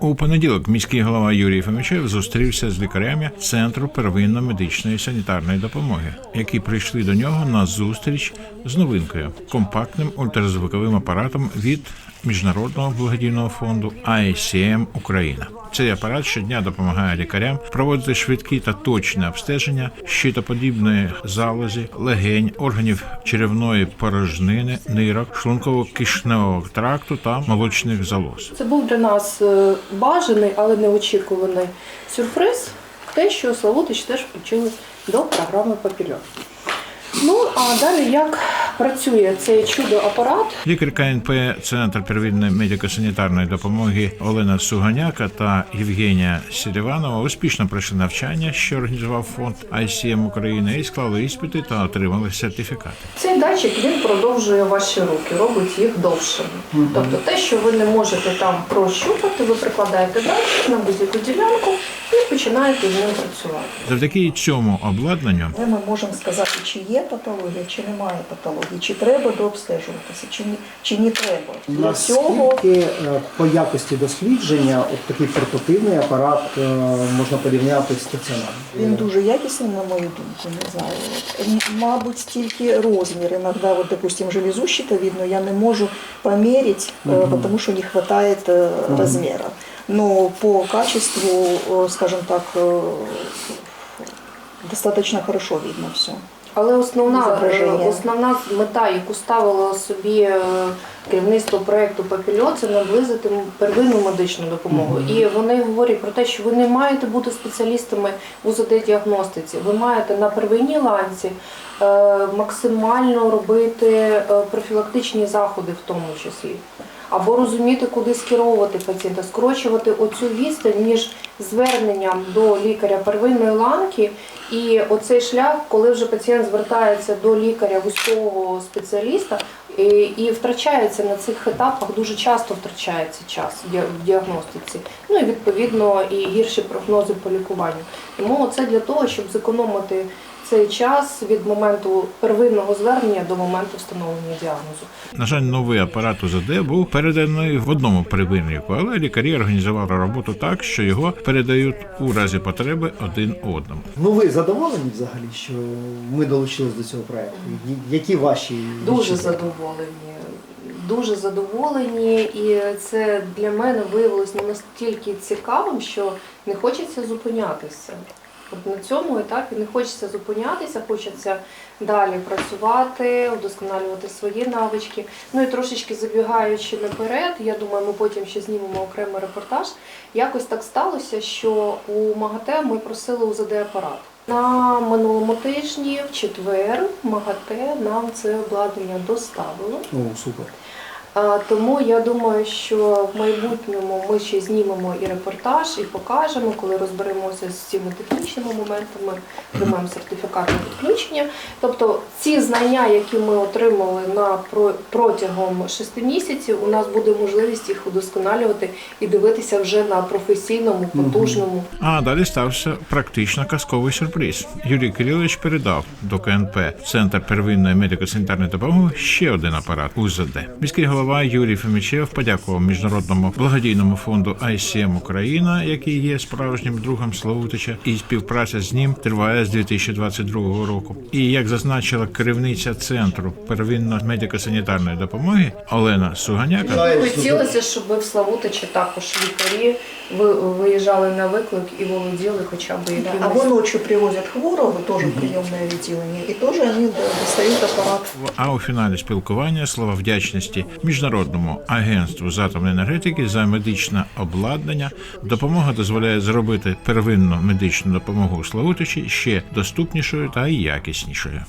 У понеділок міський голова Юрій Фомічев зустрівся з лікарями центру первинно-медичної санітарної допомоги, які прийшли до нього на зустріч з новинкою компактним ультразвуковим апаратом від міжнародного благодійного фонду ICM Україна. Цей апарат щодня допомагає лікарям проводити швидкі та точні обстеження щитоподібної залозі, легень, органів черевної порожнини, нирок, шлунково-кишневого тракту та молочних залоз. Це був для нас е, бажаний, але неочікуваний сюрприз. Те, що Славутич теж включили до програми Папільон. Ну а далі як працює цей чудо-апарат? Лікар КНП Центр первинної медико-санітарної допомоги Олена Суганяка та Євгенія Селіванова успішно пройшли навчання, що організував фонд ICM України, і склали іспити та отримали сертифікати. Цей датчик він продовжує ваші руки, робить їх довшими. Тобто те, що ви не можете там прощупати, ви прикладаєте датчик на будь-яку ділянку і починаєте з ним працювати. Завдяки цьому обладнанню ми можемо сказати, чи є патологія, чи немає патології, чи треба дообстежуватися, чи ні, чи не треба. Для цього Наскільки е, по якості дослідження от такий портативний апарат е, можна порівняти з стаціонарним? він дуже якісний, на мою думку, не знаю. М- Мабуть, тільки розмір. Іноді, вот, допустим, железу щитовидную я не можу померить, э, потому что не хватает э, размера. Но по качеству, э, скажем так, э, достаточно хорошо видно все. Але основна, е, основна мета, яку ставило собі е, керівництво проекту Папільо, це наблизити первинну медичну допомогу. І вони говорять про те, що ви не маєте бути спеціалістами в УЗД-діагностиці. Ви маєте на первинній ланці е, максимально робити профілактичні заходи, в тому числі. Або розуміти, куди скеровувати пацієнта, скорочувати оцю відстань між зверненням до лікаря первинної ланки і оцей шлях, коли вже пацієнт звертається до лікаря вузького спеціаліста і, і втрачається на цих етапах, дуже часто втрачається час в діагностиці. Ну і відповідно і гірші прогнози по лікуванню. Тому це для того, щоб зекономити цей час від моменту первинного звернення до моменту встановлення діагнозу. На жаль, новий апарат УЗД був переданий в одному первиннику, але лікарі організували роботу так, що його передають у разі потреби один одному. Ну ви задоволені взагалі, що ми долучились до цього проекту? Які ваші Дуже задоволені. Дуже задоволені, і це для мене виявилось не настільки цікавим, що не хочеться зупинятися. От на цьому етапі не хочеться зупинятися, хочеться далі працювати, вдосконалювати свої навички. Ну і трошечки забігаючи наперед, я думаю, ми потім ще знімемо окремий репортаж. Якось так сталося, що у МАГАТЕ ми просили УЗД апарат. На минулому тижні, в четвер, МАГАТЕ нам це обладнання доставило. О, супер. Тому я думаю, що в майбутньому ми ще знімемо і репортаж, і покажемо, коли розберемося з цими технічними моментами, приймемо сертифікатне підключення. Тобто ці знання, які ми отримали на про- протягом шести місяців, у нас буде можливість їх удосконалювати і дивитися вже на професійному, потужному А далі стався практично казковий сюрприз. Юрій Кирилович передав до КНП Центр первинної медико-санітарної допомоги ще один апарат УЗД. Міський голова Юрій Фомічев подякував міжнародному благодійному фонду ICM Україна, який є справжнім другом Славутича, і співпраця з ним триває з 2022 року. І як зазначила керівниця центру первинної медико-санітарної допомоги Олена Суганяка. Хотілося, щоб в Славутичі також лікарі ви- виїжджали на виклик і володіли хоча б Да. Або ночью привозят хворого, тоже в приемное відділення, і теж вони достають апарат. А у фіналі спілкування слова вдячності міжнародному агентству з атомної енергетики за медичне обладнання. Допомога дозволяє зробити первинну медичну допомогу у Славутичі ще доступнішою та якіснішою.